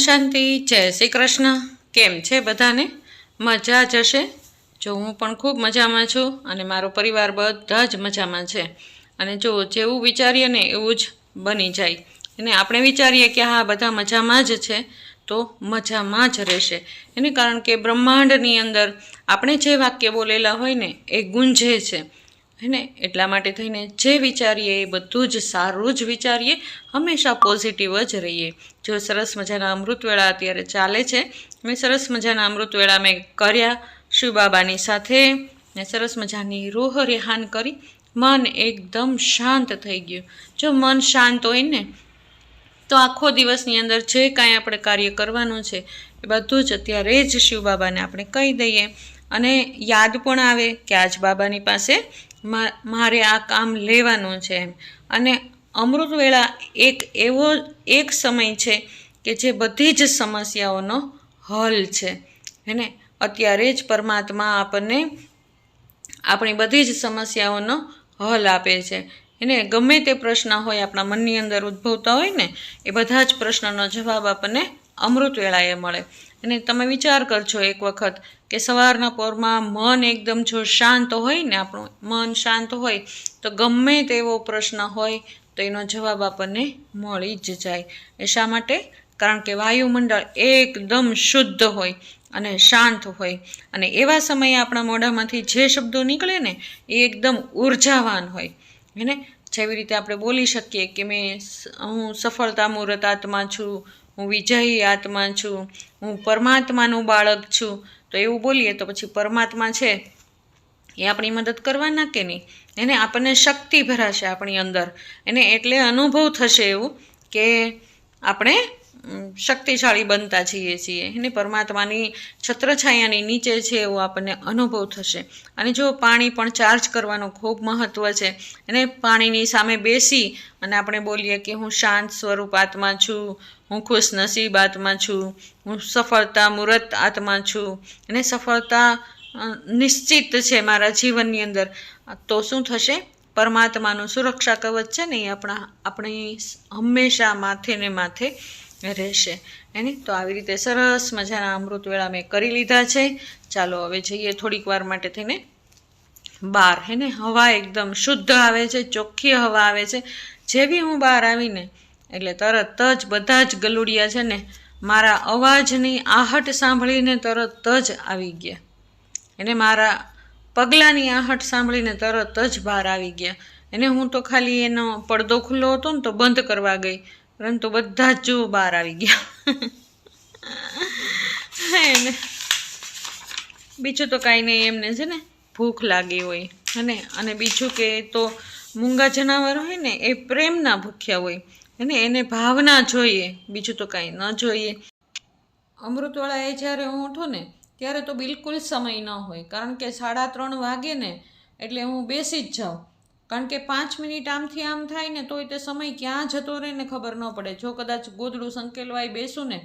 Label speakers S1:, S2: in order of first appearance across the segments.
S1: શાંતિ, જય શ્રી કૃષ્ણ કેમ છે બધાને? મજા જ હશે? જો હું પણ ખૂબ મજામાં છું અને મારો પરિવાર બધા જ મજામાં છે. અને જો જેવું વિચારીએ ને એવું જ બની જાય. અને આપણે વિચારીએ કે હા, બધા મજામાં જ છે, તો મજામાં જ રહેશે. એને કારણ કે બ્રહ્માંડની અંદર આપણે જે વાક્ય બોલેલા હોય ને, એ ગુંજે છે. હેને એટલા માટે થઈને જે વિચારીએ, એ બધું જ સારું જ વિચારીએ, હંમેશા પોઝિટિવ જ રહીએ. જો સરસ મજાના અમૃતવેળા અત્યારે ચાલે છે, મેં સરસ મજાના અમૃતવેળા મેં કર્યા શિવબાબાની સાથે, ને સરસ મજાની રૂહ રેહાન કરી, મન એકદમ શાંત થઈ ગયું. જો મન શાંત હોય ને, તો આખો દિવસની અંદર જે કાંઈ આપણે કાર્ય કરવાનું છે, એ બધું જ અત્યારે જ શિવ બાબાને આપણે કહી દઈએ. અને યાદ પણ આવે કે આજ બાબાની પાસે મારે આ કામ લેવાનું છે એમ. અને અમૃતવેળા એક એવો એક સમય છે કે જે બધી જ સમસ્યાઓનો હલ છે. હેને? અત્યારે જ પરમાત્મા આપણને આપણી બધી જ સમસ્યાઓનો હલ આપે છે. એને ગમે તે પ્રશ્ન હોય, આપણા મનની અંદર ઉદ્ભવતા હોય ને, એ બધા જ પ્રશ્નનો જવાબ આપણને અમૃત વેળાએ મળે. અને તમે વિચાર કરજો એક વખત કે સવારના પોરમાં મન એકદમ જો શાંત હોય ને આપણું મન શાંત હોય, તો ગમે તેવો પ્રશ્ન હોય, તો એનો જવાબ આપણને મળી જ જાય. એ શા માટે? કારણ કે વાયુમંડળ એકદમ શુદ્ધ હોય અને શાંત હોય. અને એવા સમયે આપણા મોઢામાંથી જે શબ્દો નીકળે ને, એ એકદમ ઉર્જાવાન હોય. એને જેવી રીતે આપણે બોલી શકીએ કે મેં હું સફળતા મુહૂર્ત આત્મા છું હું વિજયી આત્મા છું, હું પરમાત્માનું બાળક છું. તો એવું બોલીએ તો પછી પરમાત્મા છે, એ આપણી મદદ કરવાના કે નહીં? એને આપણને શક્તિ ભરાશે આપણી અંદર. એને એટલે અનુભવ થશે એવું કે આપણે શક્તિશાળી બનતા જઈએ છીએ. એને પરમાત્માની છત્રછાયાની નીચે છે એવો આપણને અનુભવ થશે. અને જો પાણી પણ ચાર્જ કરવાનું ખૂબ મહત્ત્વ છે. એને પાણીની સામે બેસી અને આપણે બોલીએ કે હું શાંત સ્વરૂપ આત્મા છું, હું ખુશ નસીબ આત્મા છું, હું સફળતા મૂરત આત્મા છું. અને સફળતા નિશ્ચિત છે મારા જીવનની અંદર. તો શું થશે? પરમાત્માનું સુરક્ષા કવચ છે ને એ આપણા, આપણી હંમેશા માથે ને માથે રહેશે. એની તો આવી રીતે સરસ મજાના અમૃત વેળા મેં કરી લીધા છે. ચાલો હવે જઈએ થોડીક વાર માટે થઈને બહાર. હે ને? હવા એકદમ શુદ્ધ આવે છે, ચોખ્ખી હવા આવે છે. જેવી હું બહાર આવીને, એટલે તરત જ બધા જ ગલુડિયા છે ને, મારા અવાજની આહટ સાંભળીને તરત જ આવી ગયા. એને મારા પગલાંની આહટ સાંભળીને તરત જ બહાર આવી ગયા. એને હું તો ખાલી એનો પડદો ખુલ્લો હતો ને, તો બંધ કરવા ગઈ. પરંતુ બધા જ બહાર આવી ગયા. એને બીજું તો કાંઈ નહીં, એમને છે ને ભૂખ લાગી હોય. અને અને બીજું કે તો મૂંગા જનાવર હોય ને, એ પ્રેમના ભૂખ્યા હોય. અને એને ભાવના જોઈએ. બીજું તો કાંઈ ન જોઈએ. અમૃતવાળાએ જ્યારે હું ઉઠું ને, ત્યારે તો બિલકુલ સમય ન હોય. કારણ કે સાડા ત્રણ વાગે ને, એટલે હું બેસી જ જાઉં. કારણ કે પાંચ મિનિટ આમથી આમ થાય ને તોય તે સમય ક્યાં જતો રહે ને ખબર ન પડે. જો કદાચ ગોદડું સંકેલવાય બેસું ને,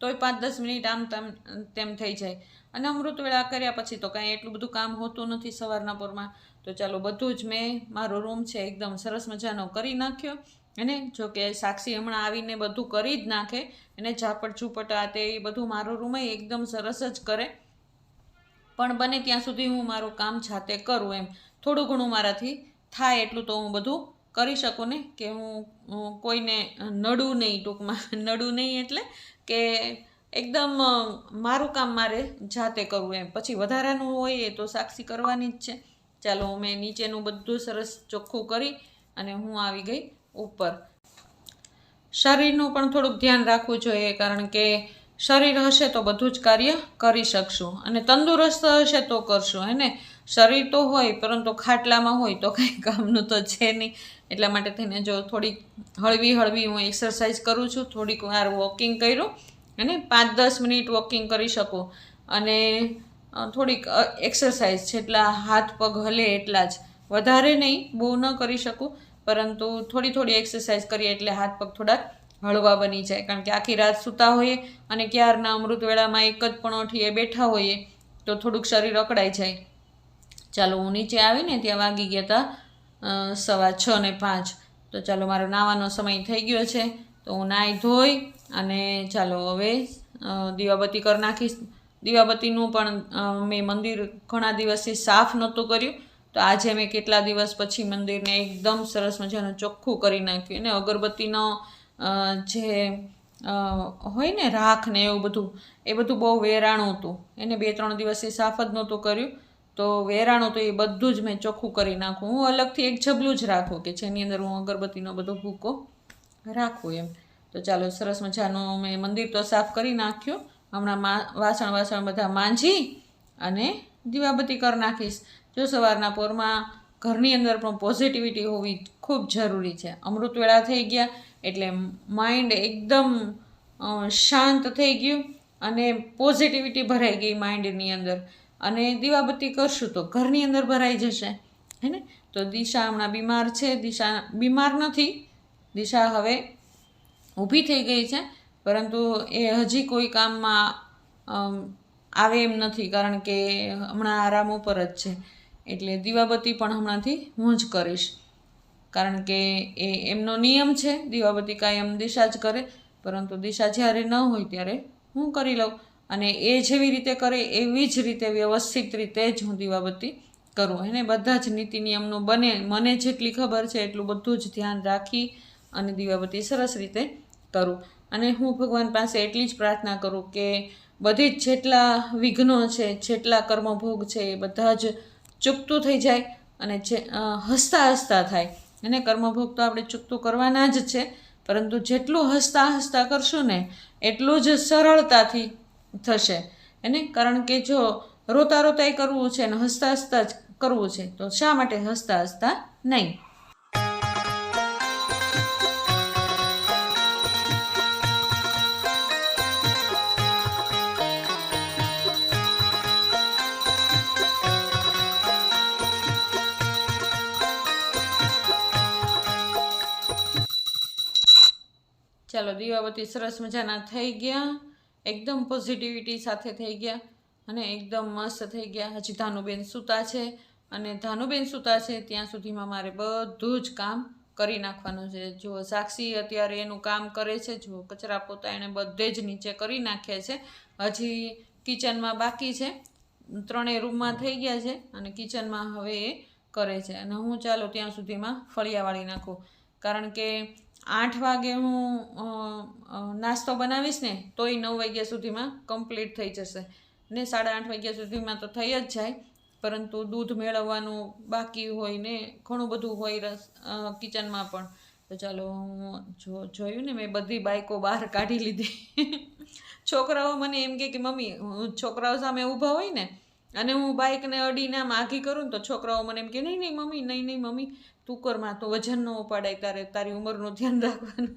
S1: તોય પાંચ દસ મિનિટ આમ તેમ તેમ થઈ જાય. અને અમૃત વેળા કર્યા પછી તો કાંઈ એટલું બધું કામ હોતું નથી સવારના પોરમાં. તો ચાલો બધું જ મેં, મારો રૂમ છે એકદમ સરસ મજાનો કરી નાખ્યો. અને જો કે સાક્ષી હમણાં આવીને બધું કરી જ નાખે. એને ઝાપટ ઝૂપટ આ તે બધું મારો રૂમ એકદમ સરસ જ કરે. પણ બને ત્યાં સુધી હું મારું કામ જાતે કરું એમ. થોડું ઘણું મારાથી થાય એટલું તો હું બધું કરી શકું ને કે હું કોઈને નડું નહીં ટૂંકમાં. નડું નહીં એટલે કે એકદમ મારું કામ મારે જાતે કરવું એમ. પછી વધારાનું હોય એ તો સાક્ષી કરવાની જ છે. ચાલો, મેં નીચેનું બધું સરસ ચોખ્ખું કરી અને હું આવી ગઈ ઉપર. શરીરનું પણ થોડુંક ધ્યાન રાખવું જોઈએ કારણ કે શરીર હશે તો બધું જ કાર્ય કરી શકશું. અને તંદુરસ્ત હશે તો કરશું, હે ને? શરીર તો હોય, પરંતુ ખાટલામાં હોય તો કંઈ કામનું તો છે નહીં. એટલા માટે થઈને જો થોડીક હળવી હળવી હું એક્સરસાઇઝ કરું છું, થોડીક વાર વોકિંગ કર્યું અને પાંચ દસ મિનિટ વોકિંગ કરી શકું. અને થોડીક એક્સરસાઇઝ જેટલા હાથ પગ હલે એટલા જ. વધારે નહીં, બહુ ન કરી શકું, પરંતુ થોડી થોડી એક્સરસાઇઝ કરીએ એટલે હાથ પગ થોડાક હળવા બની જાય. કારણ કે આખી રાત સૂતા હોઈએ અને ક્યારના અમૃત વેળામાં એક જ પણોઠીએ બેઠા હોઈએ, તો થોડુંક શરીર અકળાઈ જાય. ચાલો હું નીચે આવીને ત્યાં વાગી ગયા હતા સવા છ ને પાંચ. તો ચાલો મારો નાવાનો સમય થઈ ગયો છે. તો હું નાહી ધોઈ અને ચાલો હવે દીવાબત્તી કરી નાખીશ. દીવાબત્તીનું પણ મેં મંદિર ઘણા દિવસથી સાફ નહોતું કર્યું. તો આજે મેં કેટલા દિવસ પછી મંદિરને એકદમ સરસ મજાનું ચોખ્ખું કરી નાખ્યું. અને અગરબત્તીનો જે હોય ને રાખ ને એવું બધું, એ બધું બહુ વેરાણું હતું. એને બે ત્રણ દિવસથી સાફ જ નહોતું કર્યું. તો વેરાણું તો એ બધું જ મેં ચોખ્ખું કરી નાખું. હું અલગથી એક જબલું જ રાખું કે જેની અંદર હું અગરબત્તીનો બધો ભૂકો રાખું એમ. તો ચાલો સરસ મજાનું મેં મંદિર તો સાફ કરી નાખ્યું. હમણાં મા, વાસણ વાસણ બધા માંજી અને દીવાબત્તી કરી નાખીશ. જો સવારના પોરમાં ઘરની અંદર પણ પોઝિટિવિટી હોવી ખૂબ જરૂરી છે. અમૃતવેળા થઈ ગયા એટલે માઇન્ડ એકદમ શાંત થઈ ગયું અને પોઝિટિવિટી ભરાઈ ગઈ માઇન્ડની અંદર. અને દીવાબત્તી કરશું તો ઘરની અંદર ભરાઈ જશે, હે ને? તો દિશા હમણાં બીમાર છે, દિશા બીમાર નથી, દિશા હવે ઊભી થઈ ગઈ છે, પરંતુ એ હજી કોઈ કામમાં આવે એમ નથી, કારણ કે હમણાં આરામ ઉપર જ છે. એટલે દીવાબત્તી પણ હમણાંથી હું જ કરીશ. કારણ કે એ એમનો નિયમ છે, દીવાબત્તી કાયમ દિશા જ કરે, પરંતુ દિશા જ્યારે ન હોય ત્યારે હું કરી લઉં. અને એ જેવી રીતે કરે, એવી જ રીતે વ્યવસ્થિત રીતે જ હું દીવાબત્તી કરું. એને બધા જ નીતિ નિયમનું બને, મને જેટલી ખબર છે એટલું બધું જ ધ્યાન રાખી અને દીવાબત્તી સરસ રીતે કરું. અને હું ભગવાન પાસે એટલી જ પ્રાર્થના કરું કે બધી જ જેટલા વિઘ્નો છે, જેટલા કર્મભોગ છે, એ બધા જ ચૂકતું થઈ જાય અને જે હસતા હસતા થાય. અને કર્મભોગ તો આપણે ચૂકતું કરવાના જ છે, પરંતુ જેટલું હસતા હસતા કરશું ને, એટલું જ સરળતાથી થશે. એને કારણ કે જો રોતા રોતાય કરવું છે અને હસતા હસતા જ કરવું છે, તો શા માટે હસતા હસતા નહીં? ચાલો, દીવાબત્તી સરસ મજાના થઈ ગયા. એકદમ પોઝિટિવિટી સાથે થઈ ગયા અને એકદમ મસ્ત થઈ ગયા. હજી ધાનુબેન સૂતા છે અને ધાનુબેન સૂતા છે ત્યાં સુધીમાં મારે બધું જ કામ કરી નાખવાનું છે. જો સાક્ષી અત્યારે એનું કામ કરે છે, જો કચરા પોતા એણે બધે જ નીચે કરી નાખ્યા છે. હજી કિચનમાં બાકી છે. ત્રણેય રૂમમાં થઈ ગયા છે અને કિચનમાં હવે એ કરે છે. અને હું ચાલો ત્યાં સુધીમાં ફળિયા વાળી નાખું. કારણ કે આઠ વાગે હું નાસ્તો બનાવીશ ને, તોય નવ વાગ્યા સુધીમાં કમ્પ્લીટ થઈ જશે. ને સાડા આઠ વાગ્યા સુધીમાં તો થઈ જ જાય, પરંતુ દૂધ મેળવવાનું બાકી હોય ને ઘણું બધું હોય રસ કિચનમાં પણ. તો ચાલો હું જો, જોયું ને મેં બધી બાઈકો બહાર કાઢી લીધી. છોકરાઓ મને એમ કે મમ્મી છોકરાઓ સામે ઊભા હોય ને, અને હું બાઇકને અડીને આમ આઘી કરું ને, તો છોકરાઓ મને એમ કે, નહીં નહીં, મમ્મી, નહીં નહીં, મમ્મી તું કરમાં તો વજન ન ઉપાડાય તારે, તારી ઉંમરનું ધ્યાન રાખવાનું.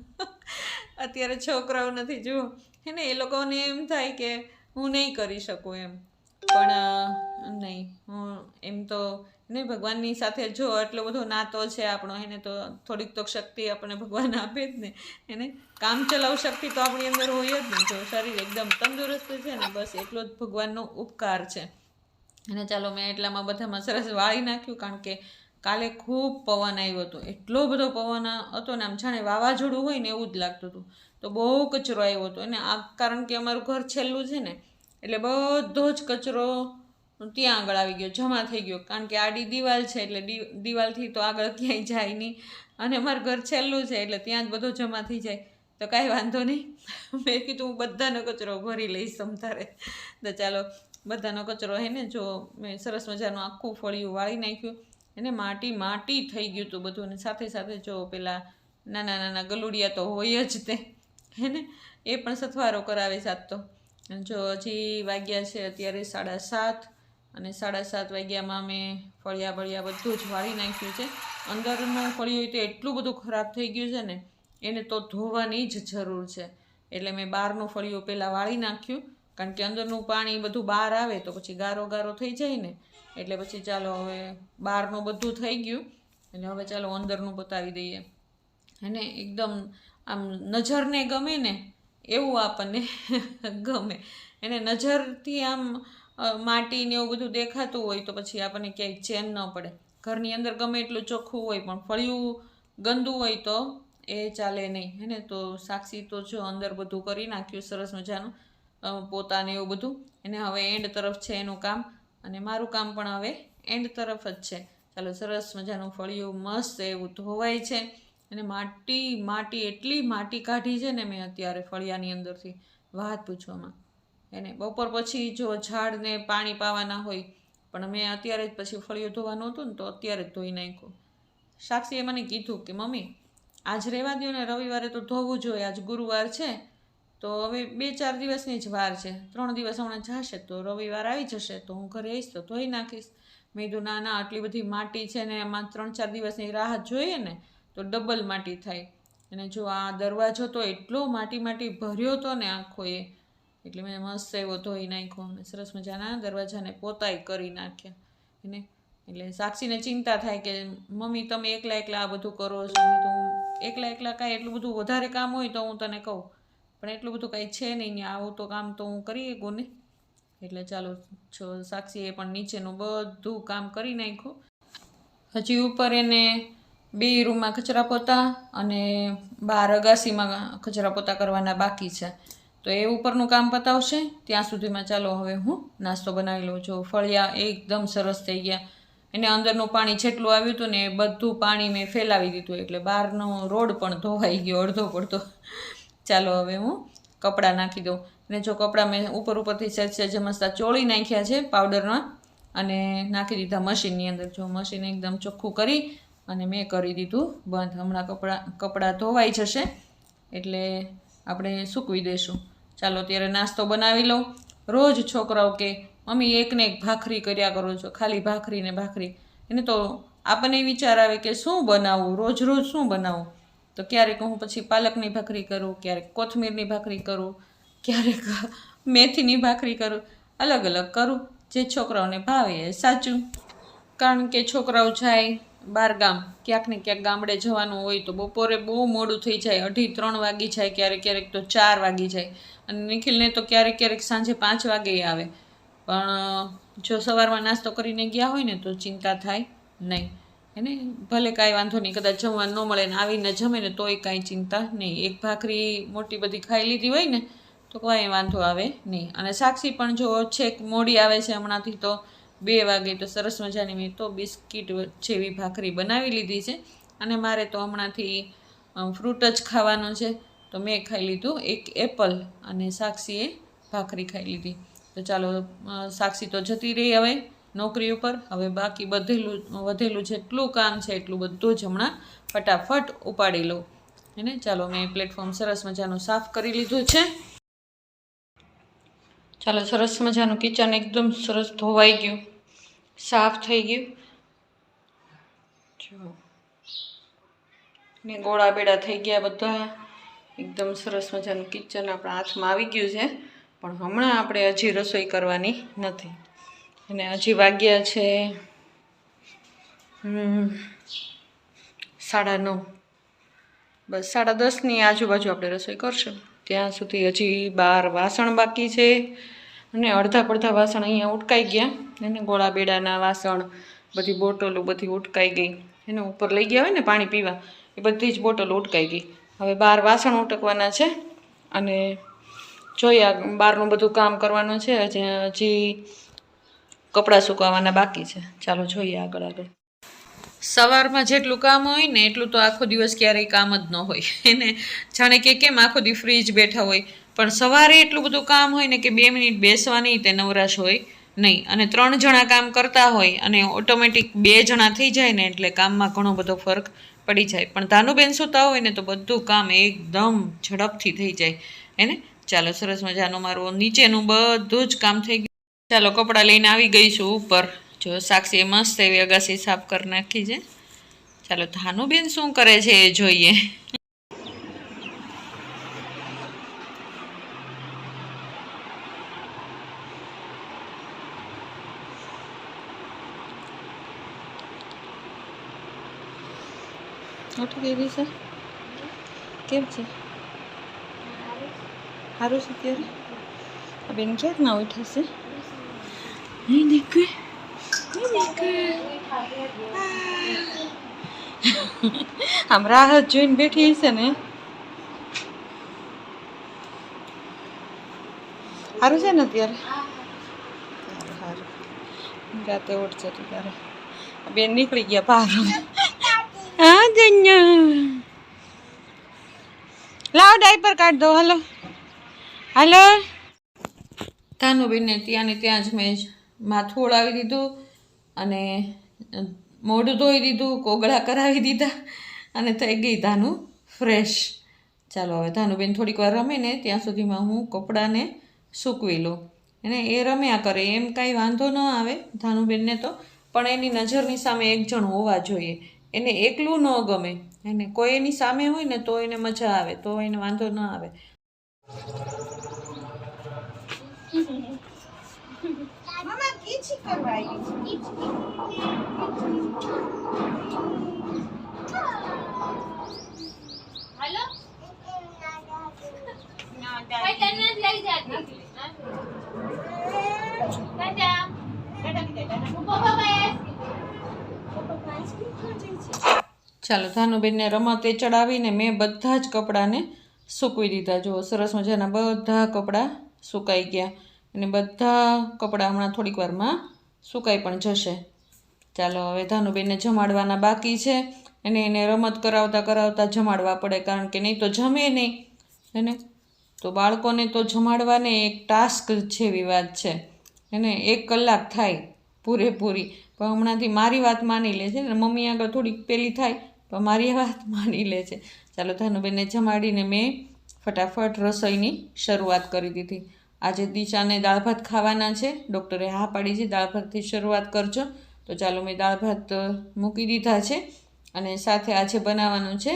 S1: અત્યારે છોકરાઓ નથી, જુઓ. હે ને, એ લોકોને એમ થાય કે હું નહીં કરી શકું એમ. પણ નહીં, હું એમ તો ને, ભગવાનની સાથે જો એટલો બધો નાતો છે આપણો એને તો થોડીક તો શક્તિ આપણને ભગવાન આપે જ ને. એને કામ ચલાવ શક્તિ તો આપણી અંદર હોય જ ને. જો શરીર એકદમ તંદુરસ્ત છે ને, બસ એટલો જ ભગવાનનો ઉપકાર છે. અને ચાલો, મેં એટલામાં બધામાં સરસ વાળી નાખ્યું, કારણ કે કાલે ખૂબ પવન આવ્યો હતો. એટલો બધો પવન હતો ને આમ જાણે વાવાઝોડું હોય ને એવું જ લાગતું હતું. તો બહુ કચરો આવ્યો હતો. અને આ કારણ કે અમારું ઘર છેલ્લું છે ને, એટલે બધો જ કચરો ત્યાં આગળ આવી ગયો, જમા થઈ ગયો. કારણ કે આડી દિવાલ છે, એટલે દિવાલથી તો આગળ ક્યાંય જાય નહીં. અને અમારું ઘર છેલ્લું છે, એટલે ત્યાં જ બધો જમા થઈ જાય. તો કાંઈ વાંધો નહીં. મેં કીધું હું બધાનો કચરો ભરી લઈશ તમતારે તો ચાલો, બધાનો કચરો હે ને, જો મેં સરસ મજાનું આખું ફળિયું વાળી નાખ્યું. એને માટી માટી થઈ ગયું હતું બધું. અને સાથે સાથે જો પેલા નાના નાના ગલુડિયા તો હોય જ તે. હે ને? એ પણ સથવારો કરાવે સાત તો. જો હજી વાગ્યા છે અત્યારે સાડા સાત. અને સાડા સાત વાગ્યામાં મેં ફળિયા બળિયા બધું જ વાળી નાખ્યું છે. અંદરનું ફળિયું તો એટલું બધું ખરાબ થઈ ગયું છે ને, એને તો ધોવાની જ જરૂર છે. એટલે મેં બહારનું ફળિયું પહેલાં વાળી નાખ્યું. કારણ કે અંદરનું પાણી બધું બહાર આવે તો પછી ગારો ગારો થઈ જાય ને. એટલે પછી ચાલો હવે બહારનું બધું થઈ ગયું. એટલે હવે ચાલો અંદરનું બતાવી દઈએ. અને એકદમ આમ નજરને ગમે ને એવું આપણને ગમે. એને નજરથી આમ માટી ને એવું બધું દેખાતું હોય તો પછી આપણને ક્યાંય ચેન ન પડે. ઘરની અંદર ગમે એટલું ચોખ્ખું હોય પણ ફળિયું ગંદુ હોય તો એ ચાલે નહીં. હે તો સાક્ષી તો જો અંદર બધું કરી નાખ્યું સરસ મજાનું પોતાને એવું બધું. એને હવે એન્ડ તરફ છે એનું કામ. અને મારું કામ પણ હવે એન્ડ તરફ જ છે. ચાલો, સરસ મજાનું ફળિયું મસ્ત એવું ધોવાય છે. અને માટી માટી એટલી માટી કાઢી છે ને મેં અત્યારે ફળિયાની અંદરથી. વાત પૂછવામાં. એને બપોર પછી જો ઝાડને પાણી પાવાના હોય, પણ મેં અત્યારે જ પછી ફળિયું ધોવાનું હતું ને તો અત્યારે જ ધોઈ નાખ્યું. સાક્ષીએ મને કીધું કે, મમ્મી, આજ રહેવા દો ને, રવિવારે તો ધોવું જોઈએ આજ ગુરુવાર છે. તો હવે બે ચાર દિવસની જ વાર છે. ત્રણ દિવસ હમણાં જશે તો રવિવાર આવી જશે તો હું ઘરે આવીશ તો ધોઈ નાખીશ. મેં કીધું, ના ના, આટલી બધી માટી છે ને એમાં ત્રણ ચાર દિવસની રાહત જોઈએ ને તો ડબલ માટી થાય. અને જો આ દરવાજો તો એટલો માટી માટી ભર્યો હતો ને આખો એ એટલે મેં મસ્ત એવો ધોઈ નાખ્યો અને સરસ મજાના દરવાજાને પોતાય કરી નાખ્યા. એને, એટલે સાક્ષીને ચિંતા થાય કે, મમ્મી, તમે એકલા એકલા આ બધું કરો છો? તો એકલા એકલા કાંઈ એટલું બધું વધારે કામ હોય તો હું તને કહું. પણ એટલું બધું કાંઈ છે નહીં આવું તો કામ તો હું કરી શકું ને એટલે ચાલો સાક્ષીએ પણ નીચેનું બધું કામ કરી નાખ્યું. હજી ઉપર એને બે રૂમમાં કચરા પોતા અને બાર અગાસીમાં કચરા પોતા કરવાના બાકી છે. તો એ ઉપરનું કામ પતાવશે. ત્યાં સુધીમાં ચાલો હવે હું નાસ્તો બનાવી લઉં. છું ફળિયા એકદમ સરસ થઈ ગયા. એને અંદરનું પાણી જેટલું આવ્યું હતું ને એ બધું પાણી મેં ફેલાવી દીધું. એટલે બહારનો રોડ પણ ધોવાઈ ગયો, અડધો પડતો. ચાલો હવે હું કપડાં નાખી દઉં. અને જો કપડાં મેં ઉપર ઉપરથી સહેજ સહેજ મસ્તા ચોળી નાખ્યા છે પાવડરના અને નાખી દીધા મશીનની અંદર. જો મશીન એકદમ ચોખ્ખું કરી અને મેં કરી દીધું બંધ. હમણાં કપડાં કપડાં ધોવાઈ જશે એટલે આપણે સૂકવી દઈશું. ચાલો ત્યારે નાસ્તો બનાવી લઉં. રોજ છોકરાઓ કે, મમ્મી, એકને એક ભાખરી કર્યા કરો છો, ખાલી ભાખરી ને ભાખરી. એને તો આપણને વિચાર આવે કે શું બનાવવું રોજ રોજ શું બનાવવું તો ક્યારેક હું પછી પાલકની ભાખરી કરું, ક્યારેક કોથમીરની ભાખરી કરું, ક્યારેક મેથીની ભાખરી કરું, અલગ અલગ કરું. જે છોકરાઓને ભાવે એ સાચું. કારણ કે છોકરાઓ જાય બાર ગામ, ક્યાંક ને ક્યાંક ગામડે જવાનું હોય તો બપોરે બહુ મોડું થઈ જાય, અઢી ત્રણ વાગી જાય, ક્યારેક ક્યારેક તો ચાર વાગી જાય. અને નિખિલને તો ક્યારેક ક્યારેક સાંજે પાંચ વાગે આવે. પણ, જો સવારમાં નાસ્તો કરીને ગયા હોય ને તો ચિંતા થાય નહીં. એને ભલે કાંઈ વાંધો નહીં, કદાચ જમવાનું ન મળે ને આવીને જમે ને તોય કાંઈ ચિંતા નહીં. એક ભાખરી મોટી બધી ખાઈ લીધી હોય ને, તો કાંઈ વાંધો આવે નહીં. અને સાક્ષી પણ જો છેક મોડી આવે છે હમણાંથી તો બે વાગે તો સરસ મજાની મેં તો બિસ્કિટ જેવી ભાખરી બનાવી લીધી છે. અને મારે તો હમણાંથી ફ્રૂટ જ ખાવાનું છે. તો મેં ખાઈ લીધું એક એપલ અને સાક્ષીએ ભાખરી ખાઈ લીધી. તો ચાલો સાક્ષી તો જતી રહી હવે. નોકરી ઉપર. હવે બાકી બધેલું, વધેલું જેટલું કામ છે એટલું બધું જ હમણાં ફટાફટ ઉપાડી લઉં. એને ચાલો મેં પ્લેટફોર્મ સરસ મજાનું સાફ કરી લીધું છે. ચાલો સરસ મજાનું કિચન એકદમ સરસ ધોવાઈ ગયું. સાફ થઈ ગયું. જો. ને ગોળા બેડા થઈ ગયા બધા. એકદમ સરસ મજાનું કિચન આપણા હાથમાં આવી ગયું છે. પણ હમણાં આપણે હજી રસોઈ કરવાની નથી. અને હજી વાગ્યા છે સાડા નવ. બસ સાડા દસની આજુબાજુ આપણે રસોઈ કરશું. ત્યાં સુધી હજી બાર વાસણ બાકી છે અને અડધા પડધા વાસણ અહીંયા ઉટકાઈ ગયા. એને ગોળા બેડાના વાસણ, બધી બોટલો બધી ઉટકાઈ ગઈ. એને ઉપર લઈ ગયા હોય ને પાણી પીવા, એ બધી જ બોટલો ઉટકાઈ ગઈ. હવે બાર વાસણ ઉટકવાના છે અને જોઈએ બહારનું બધું કામ કરવાનું છે. હજી કપડાં સુકાવવાના બાકી છે. ચાલો જોઈએ આગળ આગળ. સવારમાં જેટલું કામ હોય ને એટલું તો આખો દિવસ ક્યારેય કામ જ ન હોય. એને જાણે કે કેમ આખો દી ફ્રીજ બેઠા હોય. પણ સવારે એટલું બધું કામ હોય ને કે બે મિનિટ બેસવાની તે નવરાશ હોય નહીં. અને ત્રણ જણા કામ કરતા હોય અને ઓટોમેટિક બે જણા થઈ જાય ને એટલે કામમાં ઘણો બધો ફરક પડી જાય. પણ ધાનુબેન સૂતા હોય ને તો બધું કામ એકદમ ઝડપથી થઈ જાય. એને ચાલો, સરસ મજાનું મારું નીચેનું બધું જ કામ થઈ ગયું. ચાલો કપડાં લઈને આવી ગઈ છું ઉપર. જો સાક્ષીએ મસ્ત એવી અગાસી સાફ કરી નાખી છે. ચાલો ધાનુબેન શું કરે છે એ જોઈએ. ઉઠી ગઈ છે કેમ છે? સારું છે ત્યારે બેન ક્યાંક ના ઉઠી દીકરી નહીં આમ રાહત જોઈને બેઠી છે ને સારું છે ને અત્યારે સારું રાતે ઉઠશે તો ત્યારે બેન નીકળી ગયા બહાર હા જન્યા લાવ ડાયપર કાઢ દો હાલો હાલો તાનુબેનને ત્યાં ને ત્યાં જ મેં માથું ઓળાવી દીધું અને મોઢું ધોઈ દીધું, કોગળા કરાવી દીધા અને થઈ ગઈ ધાનું ફ્રેશ ચાલો હવે ધાનુબેન થોડીક વાર રમે ને ત્યાં સુધીમાં હું કપડાને સૂકવી લઉં. એને એ રમ્યા કરે, એમ કાંઈ વાંધો ન આવે ધાનુબેનને તો, પણ એની નજરની સામે એક જણ હોવા જોઈએ. એને એકલું ન ગમે. એને કોઈ એની સામે હોય ને તો એને મજા આવે, તો એને વાંધો ન આવે.
S2: હાલો ભાઈ તને જ લઈ જાતી પાસે
S1: ચાલો ધાનુબેનને રમતે ચડાવીને મેં બધા જ કપડાને સૂકવી દીધા. જુઓ સરસ મજાના બધા કપડાં સુકાઈ ગયા. અને બધા કપડાં હમણાં થોડીક વારમાં સુકાઈ પણ જશે. ચાલો, હવે ધાનુબેનને જમાડવાના બાકી છે. અને એને રમત કરાવતા કરાવતા જમાડવા પડે, કારણ કે નહીં તો જમે નહીં. હેને તો બાળકોને તો જમાડવાને એક ટાસ્ક જેવી વાત છે. એને એક કલાક થાય પૂરેપૂરી. પણ હમણાંથી મારી વાત માની લે છે ને, મમ્મી આગળ થોડીક પેલી થાય, પણ મારી વાત માની લે છે. ચાલો, ધાનુબેનને જમાડીને મેં ફટાફટ રસોઈની શરૂઆત કરી દીધી. આજે દિશાને દાળ ભાત ખાવાના છે. ડૉક્ટરે હા પાડી છે. દાળ ભાતથી શરૂઆત કરજો. તો ચાલો મેં દાળ ભાત મૂકી દીધા છે અને સાથે આજે બનાવવાનું છે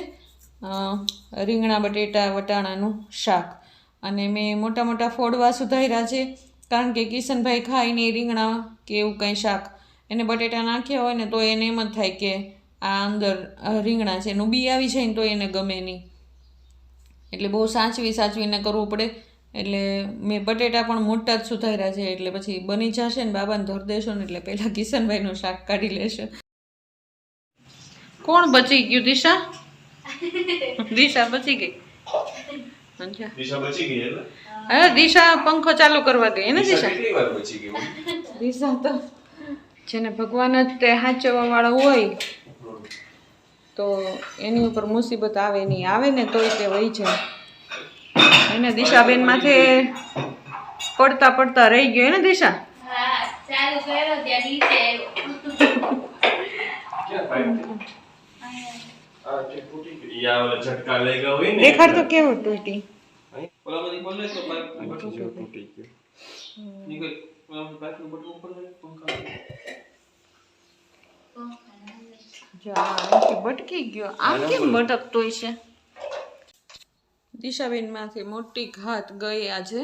S1: રીંગણા, બટેટા, વટાણાનું શાક. અને મેં મોટા મોટા ફોડવા સુધાર્યા છે. કારણ કે કિશનભાઈ ખાઈને રીંગણા કે એવું કંઈ શાક. એને બટેટા નાખ્યા હોય ને તો એને એમ જ થાય કે આ અંદર રીંગણા છે. એનું બી આવી જાય ને તો એને ગમે નહીં. એટલે બહુ સાચવી સાચવીને કરવું પડે. એટલે મેં બટેટા પણ મોટા જ સુધાર્યા છે એટલે પછી બની જશે ને બાબાને ધર દેશો ને એટલે પહેલાં કિશનભાઈનું શાક કાઢી લેશે. કોણ બચી ગયું? દિશા? દિશા બચી ગઈ? સમજ્યા
S3: દિશા બચી ગઈ એટલે?
S1: હવે દિશા પંખો ચાલુ કરવા ગઈ ને
S3: દિશા
S1: દિશા?
S3: કેટલી વાર બચી ગઈ?
S1: દિશા તો જેને ભગવાન જ તે હાચવવા વાળો હોય તો એની ઉપર મુસીબત આવે નહીં આવે ને તોય તે વહી જાય. એને દિશાબેન માથે પડતા પડતા રહી ગયો ને દિશા?
S3: દેખાડતો તૂટી ગયો
S1: કેમ કેવો તૂટી.
S3: તૂટી ગયો. નીકળ ઓલામાંથી પાઇપનું બટન ઉપર લઈ પંખા
S1: જો આ અહીંથી ભટકી ગયો આમ કેમ ભટકતોય છે દિશાબેનમાંથી મોટી ઘાત ગઈ આજે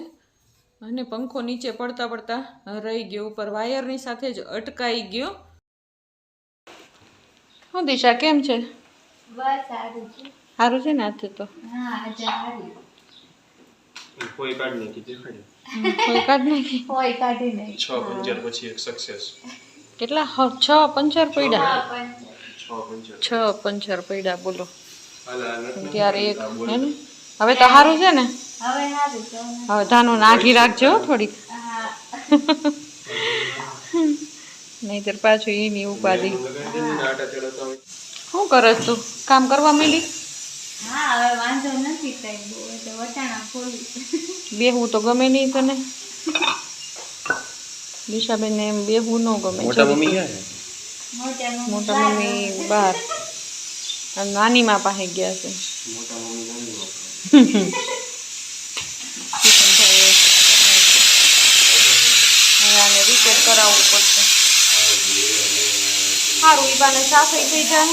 S1: અને પંખો નીચે પડતા પડતા રહી ગયો ઉપર વાયરની સાથે જ અટકાઈ ગયો. હું દિશા કેમ છે?
S2: સારું છે.
S1: ને આજે તો
S3: કોઈ
S1: કોઈ
S2: નહીં.
S3: છ પંચર પછી એક સક્સેસ
S1: કેટલા? છ પંચર પડ્યા
S3: છ પંચર.
S1: પડ્યા બોલો. ત્યારે એક હે ને? હવે તો સારું છે ને?
S2: હવે
S1: ધાનો નાખી રાખજો હો થોડીક. નહીતર પાછું એની ઉપાધિ.
S3: ને
S1: શું કરસ તું? કામ કરવા માંડી?
S2: હા હવે વાંધો નથી કઈ બહુ એટલે વટાણા ખોલી
S1: બેહવું તો ગમે નહીં તને. દિશાબેનને એમ બેહવું ન ગમે.
S3: મોટા મમ્મી
S1: બહાર અને નાની માં પાસે ગયા છે.
S3: મોટા મમ્મી નાની વાપરે.
S1: કિશનભાઈએ હવે આને રિપેર કરાવવું પડશે. સારું ઈબાને બાને સાફઈ થઈ જાય?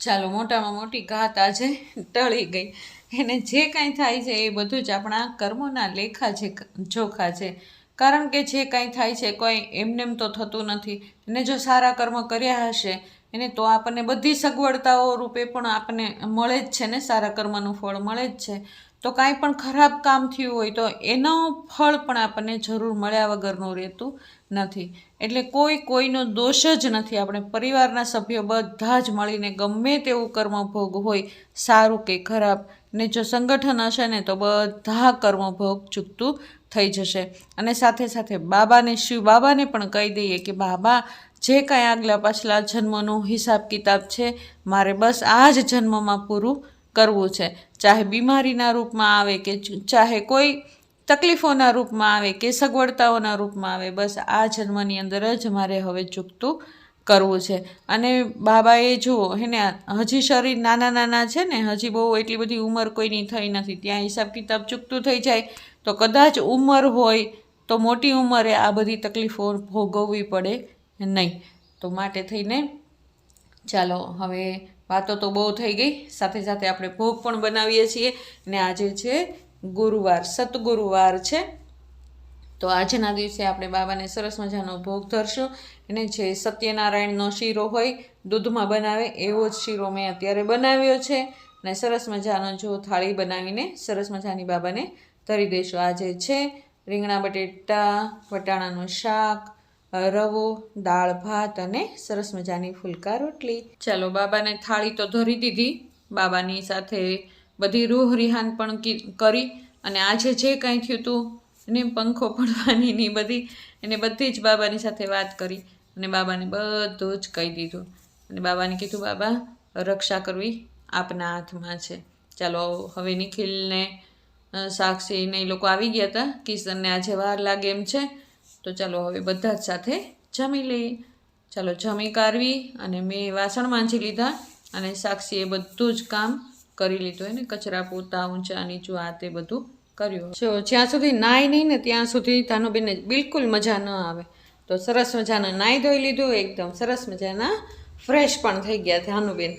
S1: ચાલો, મોટામાં મોટી ઘાત આજે ટળી ગઈ. એને જે કાંઈ થાય છે એ બધું જ આપણા કર્મોના લેખા છે જોખા છે. કારણ કે જે કાંઈ થાય છે કોઈ એમનેમ તો થતું નથી. ને જો સારા કર્મ કર્યા હશે એને તો આપણને બધી સગવડતાઓ રૂપે પણ આપણને મળે જ છે ને, સારા કર્મનું ફળ મળે જ છે. તો કાંઈ પણ ખરાબ કામ થયું હોય તો એનો ફળ પણ આપણને જરૂર મળ્યા વગરનું રહેતું નથી. એટલે કોઈ કોઈનો દોષ જ નથી. આપણે પરિવારના સભ્યો બધા જ મળીને ગમે તેવું કર્મભોગ હોય, સારું કે ખરાબ, ને જો સંગઠન હશે ને તો બધા કર્મભોગ ચૂકતું થઈ જશે. અને સાથે સાથે બાબાને, શિવ બાબાને પણ કહી દઈએ કે, બાબા જે કાંઈ આગલા પાછલા જન્મનો હિસાબ કિતાબ છે, મારે બસ આ જ જન્મમાં પૂરું કરવું છે. ચાહે બીમારીના રૂપમાં આવે કે ચાહે કોઈ તકલીફોના રૂપમાં આવે કે સગવડતાઓના રૂપમાં આવે, બસ આ જન્મની અંદર જ મારે હવે ચૂકતું કરવું છે. અને બાબાએ જુઓ, હેને, હજી શરીર નાના નાના છે ને, હજી બહુ એટલી બધી ઉંમર કોઈની થઈ નથી. ત્યાં હિસાબ કિતાબ ચૂકતું થઈ જાય, તો કદાચ ઉંમર હોય તો મોટી ઉંમરે આ બધી તકલીફો ભોગવવી પડે નહીં. તો માટે થઈને ચાલો, હવે વાતો તો બહુ થઈ ગઈ. સાથે સાથે આપણે ભોગ પણ બનાવીએ છીએ. ને આજે છે, ગુરુવાર સતગુરુવાર છે. તો આજના દિવસે આપણે બાબાને સરસ મજાનો ભોગ ધરશું. અને જે સત્યનારાયણનો શીરો હોય, દૂધમાં બનાવે, એવો જ શીરો મેં અત્યારે બનાવ્યો છે. અને સરસ મજાનો જો થાળી બનાવીને સરસ મજાની બાબાને ધરી દઈશું. આજે છે, રીંગણા બટેટા, વટાણાનું શાક રવો, દાળ, ભાત અને સરસ મજાની ફુલકા રોટલી. ચાલો, બાબાને થાળી તો ધરી દીધી. બાબાની સાથે બધી રૂહ રિહાન પણ કરી અને આજે જે કાંઈ થયું હતું એને પંખો પડવાની ની બધી, એને બધી જ બાબાની સાથે વાત કરી અને બાબાને બધું જ કહી દીધું. અને બાબાને કીધું, બાબા, રક્ષા કરવી આપના હાથમાં છે. ચાલો, હવે નિખિલને સાક્ષીને એ લોકો આવી ગયા હતા. કિશનને આજે વાર લાગે એમ છે. તો ચાલો હવે બધા જ સાથે જમી લઈએ. ચાલો જમી કાઢવી અને મેં વાસણ માંજી લીધા અને સાક્ષીએ બધું જ કામ કરી લીધું એને. કચરા પોતા, ઊંચા, નીચું, આ તે બધું કર્યું. જો જ્યાં સુધી નાહી નહીં ને ત્યાં સુધી તાનુબેનને બિલકુલ મજા ન આવે. તો સરસ મજાના નાહી ધોઈ લીધું, એકદમ સરસ મજાના ફ્રેશ પણ થઈ ગયા ધાનુબેન.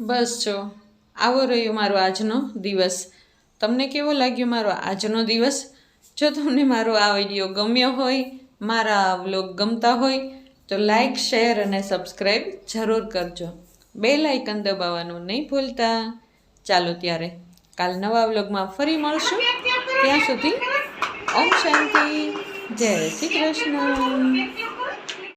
S1: બસ જો, આવો રહ્યો મારો આજનો દિવસ. તમને કેવો લાગ્યો મારો આજનો દિવસ? જો તમને મારો આ વીડિયો ગમ્યો હોય, મારા વ્લોગ ગમતા હોય, તો લાઇક શેર અને સબસ્ક્રાઈબ જરૂર કરજો. બે લાઇકન દબાવવાનું નહીં ભૂલતા. ચાલો ત્યારે કાલ નવા વ્લોગમાં ફરી મળશું. ત્યાં સુધી ઓમ શાંતિ. જય શ્રી કૃષ્ણ.